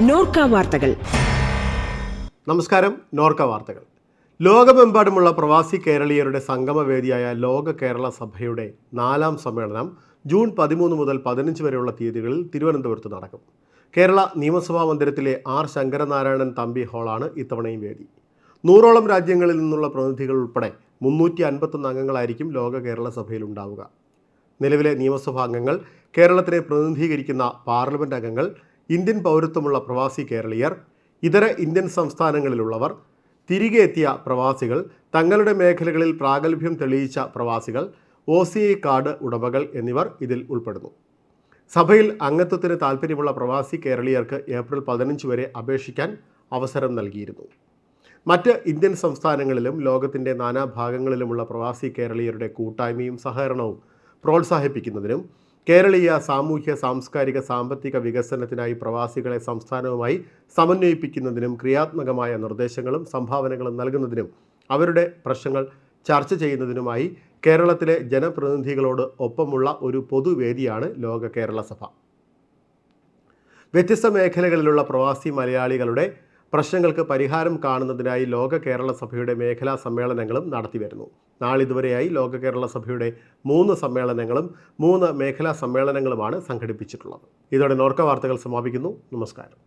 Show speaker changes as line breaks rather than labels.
നോർക്ക വാർത്തകൾ.
നമസ്കാരം നോർക്ക വാർത്തകൾ. ലോകമെമ്പാടുമുള്ള പ്രവാസി കേരളീയരുടെ സംഗമവേദിയായ ലോക കേരള സഭയുടെ നാലാം സമ്മേളനം ജൂൺ പതിമൂന്ന് മുതൽ പതിനഞ്ച് വരെയുള്ള തീയതികളിൽ തിരുവനന്തപുരത്ത് നടക്കും. കേരള നിയമസഭാ മന്ദിരത്തിലെ ആർ ശങ്കരനാരായണൻ തമ്പി ഹാളാണ് ഇത്തവണയും വേദി. നൂറോളം രാജ്യങ്ങളിൽ നിന്നുള്ള പ്രതിനിധികൾ ഉൾപ്പെടെ മുന്നൂറ്റി അൻപത്തൊന്ന് അംഗങ്ങളായിരിക്കും ലോക കേരള സഭയിൽ ഉണ്ടാവുക. നിലവിലെ നിയമസഭാ അംഗങ്ങൾ കേരളത്തിനെ പ്രതിനിധീകരിക്കുന്ന പാർലമെന്റ് അംഗങ്ങൾ ഇന്ത്യൻ പൗരത്വമുള്ള പ്രവാസി കേരളീയർ ഇതര ഇന്ത്യൻ സംസ്ഥാനങ്ങളിലുള്ളവർ തിരികെ എത്തിയ പ്രവാസികൾ തങ്ങളുടെ മേഖലകളിൽ പ്രാഗൽഭ്യം തെളിയിച്ച പ്രവാസികൾ ഒ സി ഐ കാർഡ് ഉടമകൾ എന്നിവർ ഇതിൽ ഉൾപ്പെടുന്നു. സഭയിൽ അംഗത്വത്തിന് താൽപ്പര്യമുള്ള പ്രവാസി കേരളീയർക്ക് ഏപ്രിൽ പതിനഞ്ച് വരെ അപേക്ഷിക്കാൻ അവസരം നൽകിയിരുന്നു. മറ്റ് ഇന്ത്യൻ സംസ്ഥാനങ്ങളിലും ലോകത്തിന്റെ നാനാഭാഗങ്ങളിലുമുള്ള പ്രവാസി കേരളീയരുടെ കൂട്ടായ്മയും സഹകരണവും പ്രോത്സാഹിപ്പിക്കുന്നതിനും കേരളീയ സാമൂഹ്യ സാംസ്കാരിക സാമ്പത്തിക വികസനത്തിനായി പ്രവാസികളെ സംസ്ഥാനവുമായി സമന്വയിപ്പിക്കുന്നതിനും ക്രിയാത്മകമായ നിർദ്ദേശങ്ങളും സംഭാവനകളും നൽകുന്നതിനും അവരുടെ പ്രശ്നങ്ങൾ ചർച്ച ചെയ്യുന്നതിനുമായി കേരളത്തിലെ ജനപ്രതിനിധികളോട് ഒപ്പമുള്ള ഒരു പൊതുവേദിയാണ് ലോക കേരള സഭ. വ്യത്യസ്ത മേഖലകളിലുള്ള പ്രവാസി മലയാളികളുടെ പ്രശ്നങ്ങൾക്ക് പരിഹാരം കാണുന്നതിനായി ലോക കേരള സഭയുടെ മേഖലാ സമ്മേളനങ്ങളും നടത്തിവരുന്നു നാളിതുവരെയായി ലോക കേരള സഭയുടെ മൂന്ന് സമ്മേളനങ്ങളും മൂന്ന് മേഖലാ സമ്മേളനങ്ങളുമാണ് സംഘടിപ്പിച്ചിട്ടുള്ളത്. ഇതോടെ നോർക്ക വാർത്തകൾ സമാപിക്കുന്നു. നമസ്കാരം.